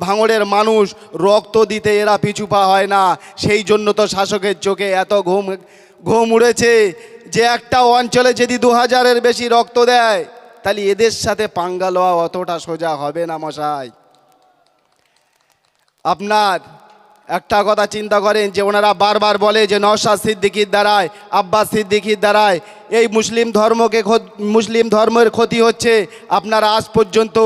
ভাঙড়ের মানুষ রক্ত দিতে এরা পিছু পা হয় না। সেই জন্য তো শাসকের চোখে এত ঘুম ঘুম উড়েছে যে একটা অঞ্চলে যদি দু হাজারের বেশি রক্ত দেয়, তাহলে এদের সাথে পাঙ্গা লওয়া অতটা সোজা হবে না মশাই। আপনার একটা কথা চিন্তা করেন যে ওনারা বারবার বলে যে নওশাদ সিদ্দিকির দ্বারায়, আব্বাস সিদ্দিকির দ্বারায়, এই মুসলিম ধর্মকে মুসলিম ধর্মের ক্ষতি হচ্ছে, আপনারা আজ পর্যন্ত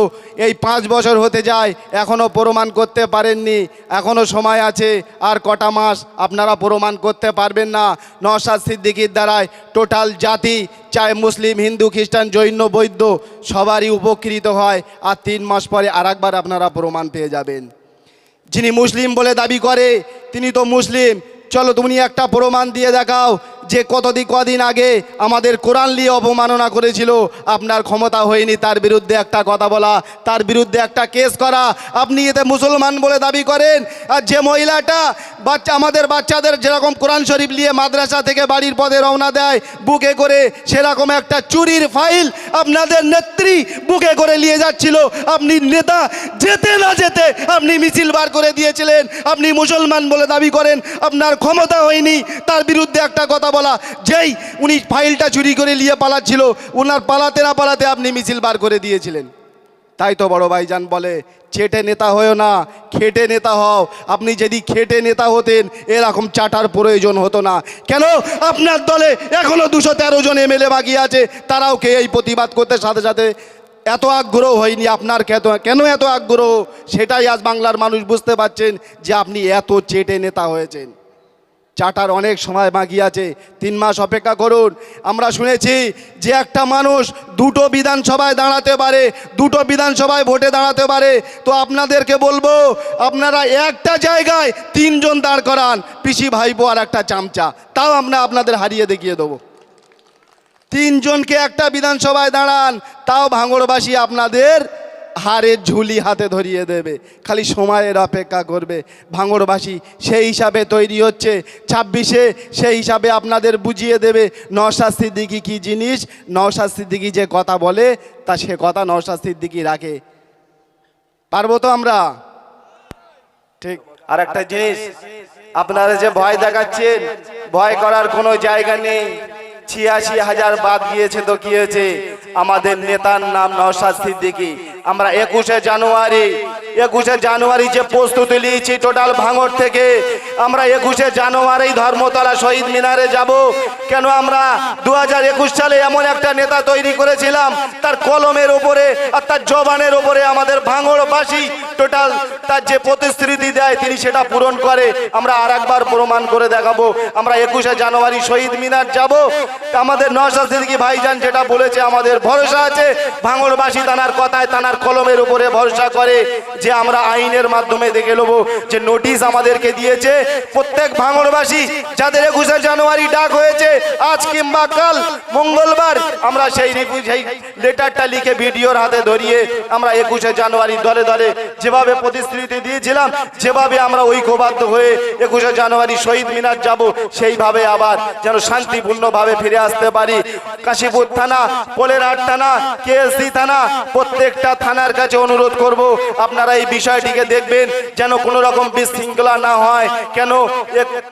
এই পাঁচ বছর হতে যায় এখনও প্রমাণ করতে পারেননি এখনও সময় আছে, আর কটা মাস আপনারা প্রমাণ করতে পারবেন না, নওশাদ সিদ্দিকির দ্বারায় টোটাল জাতি চাই মুসলিম, হিন্দু, খ্রিস্টান, জৈন বৈদ্য সবারই উপকৃত হয়, আর তিন মাস পরে আরেকবার আপনারা প্রমাণ পেয়ে যাবেন। যিনি মুসলিম বলে দাবি করে তিনি তো মুসলিম। চলো তুমি একটা প্রমাণ দিয়ে দেখাও। যে কতদিন কদিন আগে আমাদের কোরআন নিয়ে অবমাননা করেছিল, আপনার ক্ষমতা হয়নি, তার বিরুদ্ধে একটা কথা বলা, তার বিরুদ্ধে একটা কেস করা। আপনি এতে মুসলমান বলে দাবি করেন, আর যে মহিলাটা বাচ্চা, আমাদের বাচ্চাদের যেরকম কোরআন শরীফ নিয়ে মাদ্রাসা থেকে বাড়ির পদে রওনা দেয়, বুকে করে সেরকম একটা চুরির ফাইল আপনাদের নেত্রী বুকে করে নিয়ে যাচ্ছিল। আপনি নেতা, যেতে না যেতে আপনি মিছিল বার করে দিয়েছিলেন। আপনি মুসলমান বলে দাবি করেন, আপনার ক্ষমতা হয়নি, তার বিরুদ্ধে একটা কথা বলা, যেই উনি ফাইলটা চুরি করে নিয়ে পালাচ্ছিল ওনার পালাতে না পালাতে আপনি মিছিল বার করে দিয়েছিলেন। তাই তো বড় ভাইজান বলে চেটে নেতা হয়েও না, খেটে নেতা হও। আপনি যদি খেটে নেতা হতেন, এরকম চাটার প্রয়োজন হতো না। কেন? আপনার দলে এখনও দুশো তেরো জন এমএলএ বাকি আছে, তারাও কে এই প্রতিবাদ করতে সাথে সাথে? এত আগ্রহ হয়নি আপনার কেন এত আগ্রহ? সেটাই আজ বাংলার মানুষ বুঝতে পারছেন যে আপনি এত চেটে নেতা হয়েছেন। চাটার অনেক সময় বাকি আছে। তিন মাস অপেক্ষা করুন। আমরা শুনেছি যে একটা মানুষ দুটো বিধানসভায় দাঁড়াতে পারে, দুটো বিধানসভায় ভোটে দাঁড়াতে পারে। তো আপনাদেরকে বলব, আপনারা একটা জায়গায় তিনজন দাঁড় করান, পিসি ভাইপো আর একটা চামচা। তাও আমরা আপনাদের হারিয়ে দেখিয়ে দেবো। তিনজনকে একটা বিধানসভায় দাঁড়ান, তাও ভাঙড়বাসী আপনাদের হারের ঝুলি হাতে ধরিয়ে দেবে, খালি সময়ের অপেক্ষা করবে। ভাঙড়বাসী সেই হিসাবে তৈরি হচ্ছে, ছাব্বিশে সেই হিসাবে আপনাদের বুঝিয়ে দেবে নওশাদ সিদ্দিকি কী জিনিস, নওশাদ সিদ্দিকি যে কথা বলে, তা সে কথা নওশাদ সিদ্দিকি রাখে। পারব তো আমরা? ঠিক। আর একটা জিনিস, আপনারা যে ভয় দেখাচ্ছেন, ভয় করার কোনো জায়গা নেই। ছিয়াশি হাজার বাদ গিয়েছে, তো কি হয়েছে? আমাদের নেতার নাম নওশাদ সিদ্দিকী। আমরা একুশে জানুয়ারি একুশে জানুয়ারি যে প্রস্তুতি নিয়েছি, টোটাল ভাঙড় থেকে আমরা একুশে জানুয়ারি ধর্মতলা শহীদ মিনারে যাব। কেন আমরা দু একুশ সালে এমন একটা নেতা তৈরি করেছিলাম, তার কলমের ওপরে আর তার জবানের ওপরে আমাদের ভাঙড়বাসী টোটাল তার যে প্রতিশ্রুতি দেয়, তিনি সেটা পূরণ করে। আমরা আর একবার প্রমাণ করে দেখাবো, আমরা একুশে জানুয়ারি শহীদ মিনার যাব। আমাদের নওশাদ সিদ্দিকী ভাইজান যেটা বলেছে, আমাদের ভরসা আছে। ভাঙড়বাসী তানার কথায় তানার কলমের উপরে ভরসা করে। যে আমরা আইনের মাধ্যমে দেখে নেব যে নোটিশ আমাদেরকে দিয়েছে, প্রত্যেক ভাঙড়বাসী যাদের একুশে জানুয়ারি ডাক হয়েছে, আজ কিংবা কাল মঙ্গলবার, আমরা সেই সেই লেটারটা লিখে ভিডিওর হাতে ধরিয়ে আমরা একুশে জানুয়ারি দলে দলে যেভাবে প্রতিশ্রুতি দিয়েছিলাম, যেভাবে আমরা ঐক্যবদ্ধ হয়ে একুশে জানুয়ারি শহীদ মিনার যাব, সেইভাবে আবার যেন শান্তিপূর্ণভাবে ফিরে আসতে পারি। কাশীপুর থানা পোলেরহাট থানা কেএসসি থানা, প্রত্যেকটা থানার কাছে অনুরোধ করব, আপনারা এই বিষয়টিকে দেখবেন যেন কোনো রকম বিশৃঙ্খলা না হয়। কেন?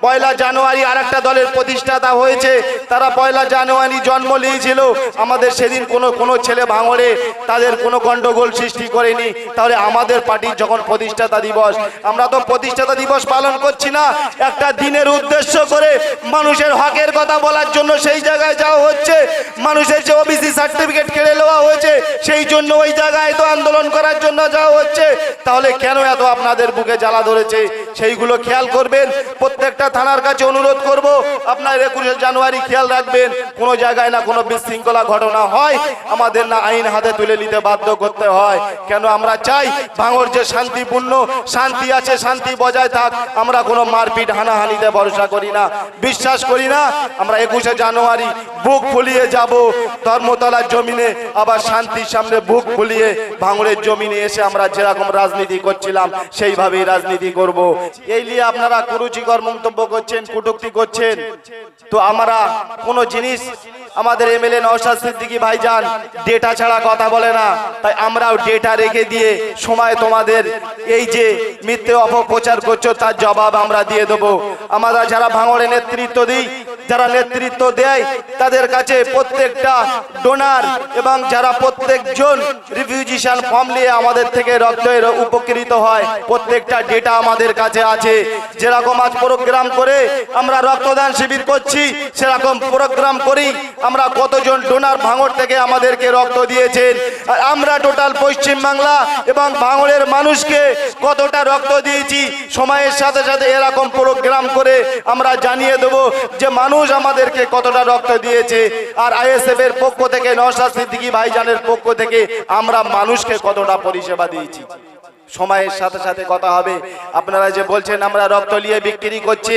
পয়লা জানুয়ারি আর একটা দলের প্রতিষ্ঠাতা হয়েছে। তারা পয়লা জানুয়ারি জন্ম নিয়েছিল। আমাদের সেদিন কোনো কোনো ছেলে ভাঙড়ে তাদের কোনো গন্ডগোল সৃষ্টি করেনি। তাহলে আমাদের পার্টির যখন প্রতিষ্ঠাতা দিবস, আমরা তো প্রতিষ্ঠাতা দিবস পালন করছি না। একটা দিনের উদ্দেশ্য করে মানুষের হকের কথা বলার জন্য সেই জায়গায় যাওয়া হচ্ছে। মানুষের যে ওবিসি সার্টিফিকেট কেড়ে নেওয়া হয়েছে সেই জন্য ওই জায়গায় তো আন্দোলন করার জন্য যাওয়া হচ্ছে। তাহলে কেন এত আপনাদের বুকে জ্বালা ধরেছে? সেইগুলো খেয়াল করবেন। প্রত্যেকটা থানার কাছে অনুরোধ করব, আপনার একুশে জানুয়ারি খেয়াল রাখবেন, কোনো জায়গায় না কোনো বিশৃঙ্খলা ঘটনা হয়। আমাদের না আইন হাতে তুলে নিতে বাধ্য করতে হয়। কেন আমরা চাই ভাঙর যে শান্তিপূর্ণ, শান্তি আছে, শান্তি বজায় থাক। আমরা কোনো মারপিট হানাহানিতে ভরসা করি না। বিশ্বাস করি না, আমরা একুশে জানুয়ারি বুক ফুলিয়ে যাব, ধর্মতলার জমিনে আবার শান্তির সামনে বুক ফুলিয়ে ভাঙড়ের জমিনে এসে আমরা যেরকম রাজনীতি করছিলাম, সেইভাবেই রাজনীতি করব। এই নিয়ে আপনারা কুরুচিকর মন্তব্য করছেন, কটূক্তি করছেন। তো আমরা কোনো জিনিস, আমাদের এমএলএ নওশাদ সিদ্দিকী ভাইজান ডেটা ছাড়া কথা বলে না। তাই আমরাও ডেটা রেখে দিয়ে সময় তোমাদের এই যে মিথ্যে অপপ্রচার করছ, তার জবাব আমরা দিয়ে দেবো। আমরা যারা ভাঙড়ে নেতৃত্ব দিই, যারা নেতৃত্ব দেয়, তাদের কাছে প্রত্যেকটা ডোনার এবং যারা প্রত্যেকজন রিফিউজিশন ফর্ম নিয়ে আমাদের থেকে রক্তের উপকৃত হয়। প্রত্যেকটা ডেটা আমাদের কাছে আছে। যেরকম আজ প্রোগ্রাম করে আমরা রক্তদান শিবির করছি, সেরকম প্রোগ্রাম করি আমরা কতজন ডোনার ভাঙড় থেকে আমাদেরকে রক্ত দিয়েছেন। আর আমরা টোটাল পশ্চিম বাংলা এবং ভাঙড়ের মানুষকে কতটা রক্ত দিয়েছি, সময়ের সাথে সাথে এরকম প্রোগ্রাম করে আমরা জানিয়ে দেব যে মানুষ আমাদেরকে কতটা রক্ত দিয়েছে। আর আইএসএফ এর পক্ষ থেকে নওশাদ সিদ্দিকী ভাইজানের পক্ষ থেকে আমরা মানুষকে কতটা পরিষেবা দিয়েছি। সময়ের সাথে সাথে কথা হবে। আপনারা যে বলছেন আমরা রক্ত নিয়ে বিক্রি করছি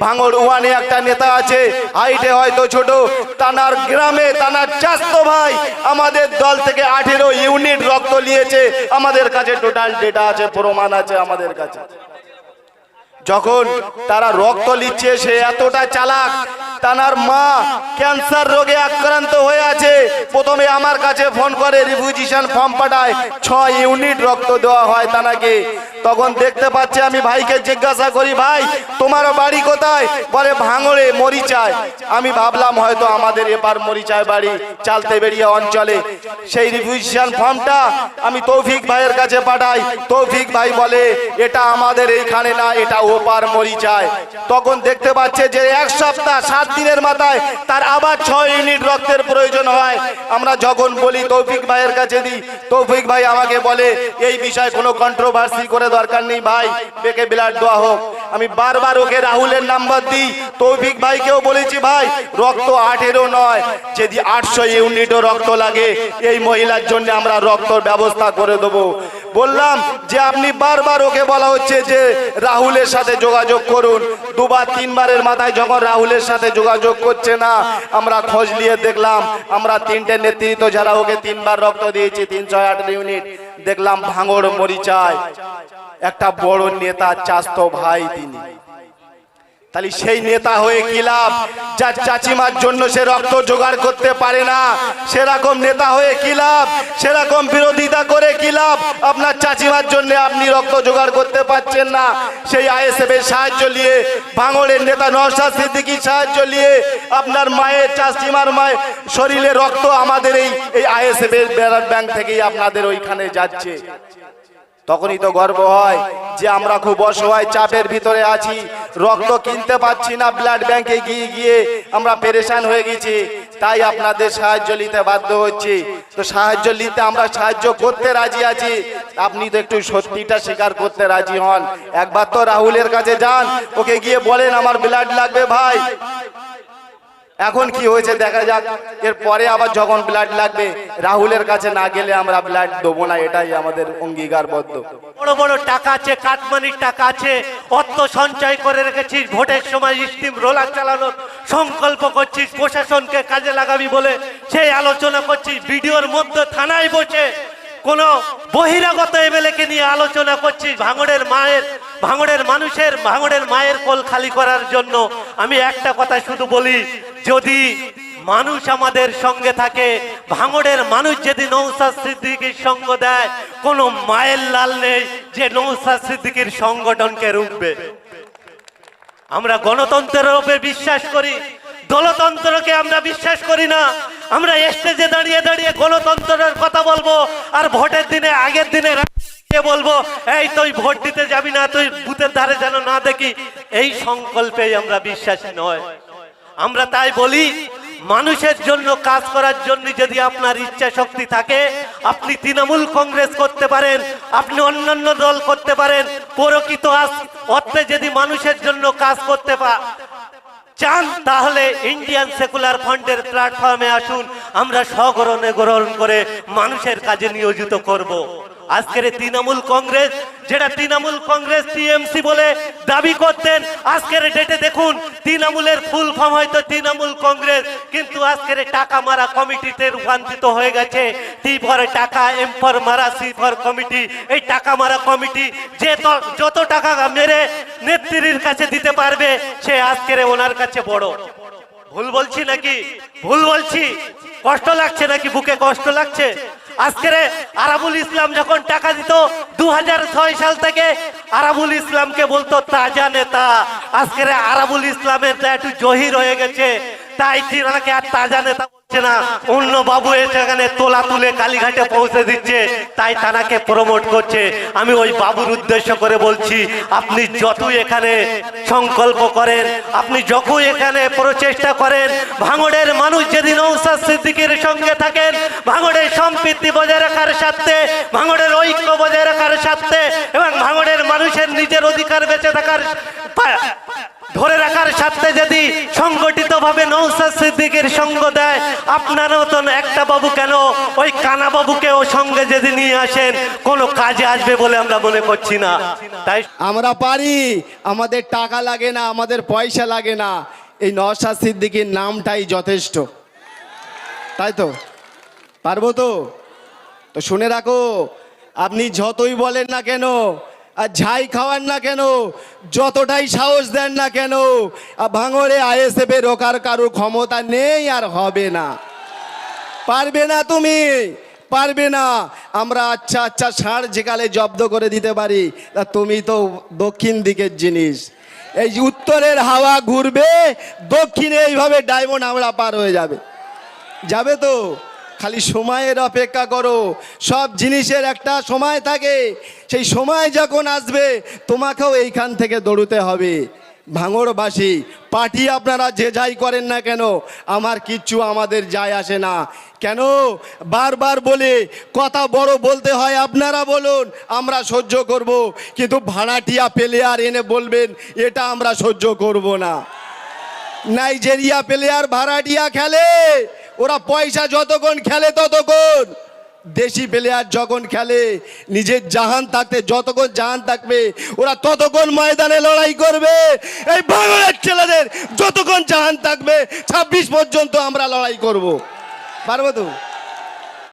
ভাঙড় ওয়ানে একটা নেতা আছে, হাইটে হয়তো ছোট, তানার গ্রামে তানার চাস্তো ভাই আমাদের দল থেকে আঠেরো ইউনিট রক্ত নিয়েছে, আমাদের কাছে টোটাল ডেটা আছে, প্রমাণ আছে আমাদের কাছে। যখন তারা রক্ত নিচ্ছে, সে এতটা চালাক তানার মা ক্যান্সার রোগে আক্রান্ত হয়ে আছে। প্রথমে আমার কাছে ফোন করে, রিফিউজিশন ফর্ম পাঠায় ছ ইউনিট রক্ত দেওয়া হয় তানাকে। তখন দেখতে পাচ্ছে আমি ভাইকে জিজ্ঞাসা করি, ভাই, তোমার বাড়ি কোথায়? বলে, ভাঙড়ে, মরিচায়। আমি ভাবলাম, হয়তো আমাদের এপার মরিচায় বাড়ি চালতে বেরিয়ে অঞ্চলে। সেই রিফিউজিশন ফর্মটা আমি তৌফিক ভাইয়ের কাছে পাঠাই। তৌফিক ভাই বলে, এটা আমাদের এইখানে না, এটা ওপার মরিচায়। তখন দেখতে পাচ্ছে যে এক সপ্তাহ দিনের মাথায় তার আবার ছয় ইউনিট রক্তের প্রয়োজন হয়। আমরা যখন বলি, তৌফিক ভাইয়ের কাছে দিই। তৌফিক ভাই আমাকে বলে, এই বিষয়ে কোনো কন্ট্রোভার্সি করে দরকার নেই ভাই, বেকে ব্লাড দেওয়া হোক। আমি বারবার ওকে রাহুলের নাম্বার দিই। তৌফিক ভাইকেও বলেছি, ভাই, রক্ত আঠেরো নয়, যদি আটশো ইউনিটও রক্ত লাগে, এই মহিলার জন্য আমরা রক্তর ব্যবস্থা করে দেবো। বললাম যে আপনি বারবার ওকে বলা হচ্ছে যে রাহুলের সাথে যোগাযোগ করুন। দুবার, তিনবারের মাথায় যখন রাহুলের সাথে যোগাযোগ করছে না, আমরা খোঁজ নিয়ে দেখলাম, আমরা তিনটে নেতৃত্ব যারা ওকে তিনবার রক্ত দিয়েছি তিন ছয় আট ইউনিট দেখলাম ভাঙড় মরিচায়। একটা বড় নেতা চাস্ত ভাই তিনি। তাহলে সেই নেতা হয়ে কি লাভ? যার চাচিমার জন্য সে রক্ত জোগাড় করতে পারে না, সেরকম নেতা হয়ে কি লাভ? সেরকম বিরোধিতা করে কি লাভ? আপনার চাচিমার জন্য আপনি রক্ত জোগাড় করতে পারছেন না। সেই আইএসএফ এর সাহায্য নিয়ে, ভাঙড়ের নেতা নওশাদ সিদ্দিকীর সাহায্য নিয়ে আপনার মায়ের চাচিমার মায়ের শরীরে রক্ত আমাদের এই এই আইএসএফ এর ব্যাংক থেকেই আপনাদের ওইখানে যাচ্ছে। তখনই তো গর্ব হয় যে আমরা খুব অসহায় চাপের ভিতরে আছি, রক্ত কিনতে পাচ্ছি না ব্লাড ব্যাংকে গিয়ে গিয়ে আমরা পেরেশান হয়ে গেছি, তাই আপনাদের সাহায্য নিতে বাধ্য হচ্ছি। তো সাহায্য নিতে আমরা সাহায্য করতে রাজি আছি, আপনি তো একটু সত্যিটা স্বীকার করতে রাজি হন। একবার তো রাহুলের কাছে যান, ওকে গিয়ে বলেন, আমার ব্লাড লাগবে ভাই। এখন কি হয়েছে দেখা যাক। এর পরে আবার যখন ব্লাড লাগবে, রাহুলের কাছে না গেলে আমরা ব্লাড দেবো না, এটাই আমাদের অঙ্গীকারবদ্ধ। বড় বড় টাকা আছে, কাটমানির টাকা আছে, অর্থ সঞ্চয় করে রেখেছিস, ভোটের সময় স্টিম রোলার চালানোর সংকল্প করছিস, প্রশাসনকে কাজে লাগাবি বলে সেই আলোচনা করছিস, ভিডিওর মধ্যে থানায় বসে কোন বহিরাগত এমএলএকে নিয়ে আলোচনা করছিস, ভাঙড়ের মায়ের ভাঙড়ের মানুষের, ভাঙড়ের মায়ের কোল খালি করার জন্য আমি একটা কথা শুধু বলি, যদি মানুষ আমাদের সঙ্গে থাকে, ভাঙড়ের মানুষ যদি নৌসাদ সিদ্দিকির সঙ্গ দেয়, কোনো মায়ের লাল নেই যে নৌসাদ সিদ্দিকির সংগঠনকে রুখবে। আমরা গণতন্ত্রের উপরে বিশ্বাস করি, দলতন্ত্রকে আমরা বিশ্বাস করি না। আমরা স্টেজে দাঁড়িয়ে দাঁড়িয়ে গণতন্ত্রের কথা বলব, আর ভোটের দিনে আগের দিনে রাতে বলব? এই তুই ভোট দিতে যাবি না, তুই বুথের ধারে যেন না দেখি, এই সংকল্পেই আমরা বিশ্বাসী নয়। আমরা তাই বলি, মানুষের জন্য, কাজ করার জন্য যদি আপনার ইচ্ছা শক্তি থাকে, আপনি তৃণমূল কংগ্রেস করতে পারেন, আপনি অন্যান্য দল করতে পারেন, প্রকৃত অর্থে যদি মানুষের জন্য কাজ করতে চান, তাহলে ইন্ডিয়ান সেকুলার ফান্ডের প্ল্যাটফর্মে আসুন, আমরা সগরণে গ্রহণ করে মানুষের কাজে নিয়োজিত করব। আজকের তৃণমূল কংগ্রেস, যেটা তৃণমূল কংগ্রেস টিএমসি বলে দাবি করতেন, আজকের ডেটে দেখুন, তৃণমূলের ফুল ফর্ম হয়তো তৃণমূল কংগ্রেস, কিন্তু আজকের টাকা মারা কমিটিতে রূপান্তরিত হয়ে গেছে। টি ফর টাকা এম ফর মারা সি ফর কমিটি এই টাকা মারা কমিটি যে যত টাকা মেরে নেত্রীর কাছে দিতে পারবে, সে আজকের ওনার কাছে বড়। ভুল বলছি নাকি? ভুল বলছি। কষ্ট লাগছে নাকি? বুকে কষ্ট লাগছে? আজকের আরাবুল ইসলাম যখন টাকা দিত দু হাজার ছয় সাল থেকে আরাবুল ইসলামকে বলতো, তাজা নেতা, আজকের আরাবুল ইসলামের একটু জহির হয়ে গেছে। তাই ঠিক আর তাজা নেতা তোলা তুলে কালীঘাটে পৌঁছে দিচ্ছে, তাই প্রমোট করছে। আমি ওই বাবুর উদ্দেশ্য করে বলছি, আপনি যতই এখানে সংকল্প করেন, আপনি যতই এখানে প্রচেষ্টা করেন, ভাঙড়ের মানুষ যদি সিদ্দিকের সঙ্গে থাকেন, ভাঙড়ের সম্পৃক্তি বজায় রাখার স্বার্থে, ভাঙড়ের ঐক্য বজায় রাখার স্বার্থে, এবং ভাঙড়ের মানুষের নিজের অধিকার বেঁচে থাকার ধরে রাখার স্বার্থে যদি সংগঠিত ভাবে নৌসাদ সিদ্দিকের সঙ্গ দেয় আপনার মতন একটা বাবু কেন? ওই কানা বাবুকেও সঙ্গে যদি নিয়ে আসেন, কোনো কাজে আসবে বলে আমরা মনে করছি না। তাই আমরা পারি, আমাদের টাকা লাগে না, আমাদের পয়সা লাগে না। এই নওশাদ সিদ্দিকীর নামটাই যথেষ্ট। তাই তো? পারব তো? তো শুনে রাখো, আপনি যতই বলেন না কেন আর ঝাই খাওয়ান না কেন? যতটাই সাহস দেন না কেন? ভাঙরে আইএসএফে রোকার কারোর ক্ষমতা নেই আর হবে না। পারবে না তুমি, পারবে না। আমরা আচ্ছা আচ্ছা ষাঁড় যেকালে জব্দ করে দিতে পারি, তা তুমি তো দক্ষিণ দিকের জিনিস। এই উত্তরের হাওয়া ঘুরবে, দক্ষিণে এইভাবে ডায়মন্ড আমরা পার হয়ে যাবে। যাবে তো? খালি সময়ের অপেক্ষা করো। সব জিনিসের একটা সময় থাকে। সেই সময় যখন আসবে, তোমাকেও এইখান থেকে দৌড়তে হবে। ভাঙড়বাসী, পার্টি আপনারা যে যাই করেন না কেন, আমার কিচ্ছু আমাদের যায় আসে না। কেন? বারবার বলে, কথা বড় বলতে হয়, আপনারা বলুন, আমরা সহ্য করব। কিন্তু ভাড়াটিয়া প্লেয়ার এনে বলবেন, এটা আমরা সহ্য করব না। নাইজেরিয়া প্লেয়ার ভাড়াটিয়া খেলে। ওরা পয়সা যতক্ষণ খেলে ততক্ষণ। দেশি প্লেয়ার যখন খেলে, নিজের জাহান থাকতে যতক্ষণ জাহান থাকবে, ওরা ততক্ষণ ময়দানে লড়াই করবে। এই বাংলার ছেলেদের যতক্ষণ জাহান থাকবে, ছাব্বিশ পর্যন্ত আমরা লড়াই করব। পারব তো?